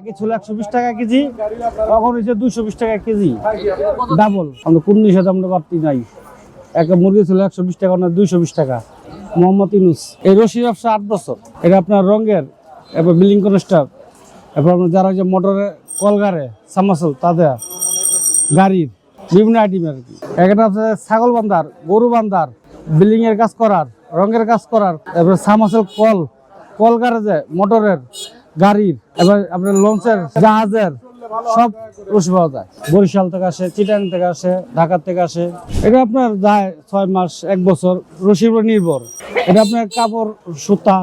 আগে ছিল একশো বিশ টাকা কেজি, এখন হচ্ছে দুশো বিশ টাকা কেজি। ডাবল আমরা কুন্নির সাথে আমরা বাড়তি নাই। একটা মুরগি ছিল একশো বিশ টাকা না দুইশো বিশ টাকা। মোহাম্মদ ইনুস এই রশি ব্যবসা আট বছর। এটা আপনার রঙের, এরপর বিল্ডিং কনস্টার এরপর আপনার যারা যে মোটরে কলগারে, সামাসল, তাদের গাড়ির বিভিন্ন কি। একটা আছে ছাগল বান্ধার, গরু বান্ধার, বিল্ডিং এর কাজ করার, রঙের কাজ করার, এরপর সামাসল কল কল গাড়ে মোটরের গাড়ির এবার আপনার লঞ্চের, জাহাজের, সব রশি পাওয়া যায়। বরিশাল থেকে আসে, চিটাং থেকে আসে ঢাকার থেকে আসে। এটা আপনার যায় ছয় মাস, এক বছর, রশির উপর নির্ভর। এটা আপনার কাপড়, সুতা,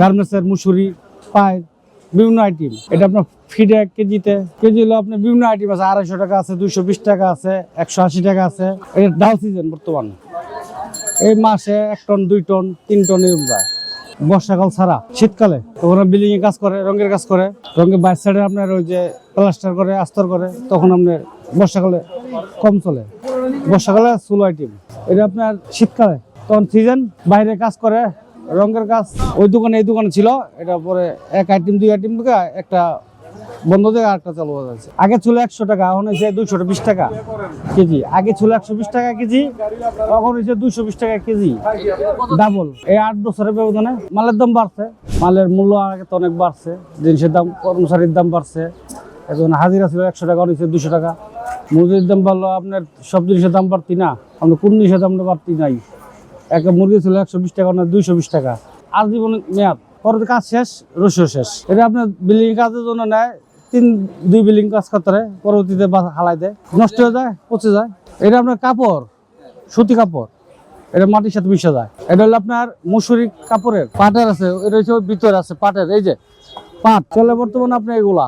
গার্মেন্টসের মুসুরি পায়ের বিভিন্ন আইটেম এটা আপনার ফিডে কেজিতে। কেজি হলো আপনার বিভিন্ন আইটেম আছে, আড়াইশো টাকা আছে, দুইশো বিশ টাকা আছে, একশো আশি টাকা আছে। এটা ডাল সিজন বর্তমান। এই মাসে এক টন, দুই টন, তিন টন এরকম যায়। বর্ষাকাল ছাড়া শীতকালে। তখন বিল্ডিং এ কাজ করে, রঙের কাজ করে। রঙের বাইর সাইডে আপনার ওই যে প্লাস্টার করে, আস্তর করে, তখন আপনার বর্ষাকালে কম চলে। বর্ষাকালে সুলো আইটেম এটা আপনার শীতকালে। তখন সিজন বাইরে কাজ করে, রঙের কাজ। ওই দোকানে এই দোকানে ছিল। এটা পরে এক আইটেম দুই আইটেম একটা বন্ধ থেকে আরেকটা চালু হয়ে যাচ্ছে। আগে ছিল একশো টাকা, এখন হয়েছে দুইশো বিশ টাকা কেজি। আগে ছিল একশো বিশ টাকা কেজি, এখন হয়েছে দুইশো বিশ টাকা কেজি। ডাবল এই আট বছরের ব্যবধানে মালের দাম বাড়ছে। মালের মূল্য আগে তো অনেক বাড়ছে, জিনিসের দাম, কর্মচারীর দাম বাড়ছে। এখন হাজিরা ছিল একশো টাকা হয়েছে দুশো টাকা। মুরগির দাম বাড়লো, আপনার সব জিনিসের দাম বাড়তি না। আমরা কোন জিনিসের দাম বাড়তি নাই। একটা মুরগি ছিল একশো বিশ টাকা না দুইশো বিশ টাকা। আজীবন মেয়াদ। পরে কাজ শেষ, রসিও শেষ। এটা আপনার বিল্ডিং কাজের জন্য নেয় তিন দুই বিল্ডিং কাজ করতে হয়, পরবর্তীতে হালাই দেয়। নষ্ট হয়ে যায় পচে যায়। এটা আপনার কাপড় সুতি কাপড়। এটা মাটির সাথে মিশে যায়। এটা হলো আপনার মুসুরি কাপড়ের পাটের আছে এটা হচ্ছে ভিতরে আছে পাটের এই যে পাট। চলে বর্তমানে আপনি এগুলা।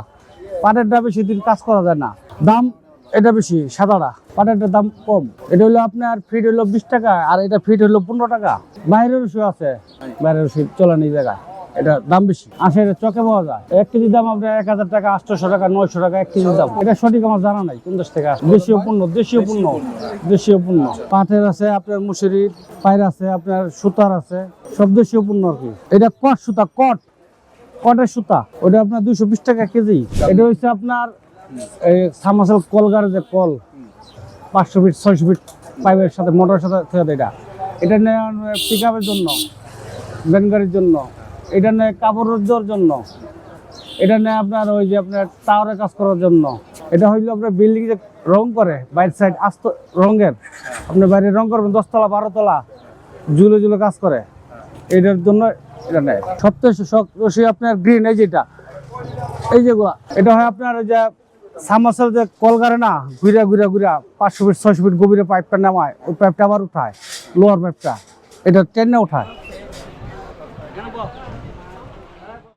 পাটেরটা বেশি দিন কাজ করা যায় না। দাম এটা বেশি সাদাটা। পাটেরটার দাম কম। এটা হলো আপনার ফিট হলো বিশ টাকা আর এটা ফিট হলো পনেরো টাকা। বাইরের শু আছে। বাইরের শু চলে এই জায়গায়। এটা দাম বেশি। এটা চকে পাওয়া যায়। এক কেজি দাম আপনার এক হাজার টাকা, আটশোশো টাকা, নয়শো টাকা, এক কেজি দাম। এটা সঠিক আমার জানা নাই, কোন দেশ থেকে আসে দেশীয় পণ্য দেশীয় পণ্য দেশীয় পণ্য। পাটের আছে, আপনার মুসুরির, পায়ের আছে, আপনার সুতার আছে, সব দেশীয় পণ্য আর কি। এটা কট সুতা, কট, কটের সুতা। ওটা আপনার দুইশো বিশ টাকা কেজি। এটা হচ্ছে আপনার, এই সামাসেল কলগার যে কল, পাঁচশো ফিট, ছয়শো ফিট পাইপের সাথে, মোটরের সাথে এটা। এটা পিক আপের জন্য ভ্যান গাড়ির জন্য। এটা নেয় কাপড় রোদ্দর জন্য। এটা নেয় আপনার ওই যে আপনার টাওয়ারে কাজ করার জন্য। এটা হইল আপনার বিল্ডিং যে রং করে, বাইরের সাইড আস্ত রঙের। আপনি বাইরে রং করবেন, দশতলা, বারোতলা জুলে জুলে কাজ করে। এটার জন্য এটা নেয়। শখ রশি আপনার গ্রিন এই যেটা। এই যেগুলা এটা হয় আপনার ওই যে সামাসেল যে কলগারে না, ঘুরা ঘুরা ঘুরা পাঁচশো ফিট, ছয়শো ফিট গভীরে পাইপটা নামায়। ওই পাইপটা আবার উঠায় লোয়ার পাইপটা এটা ট্রেনে উঠায়।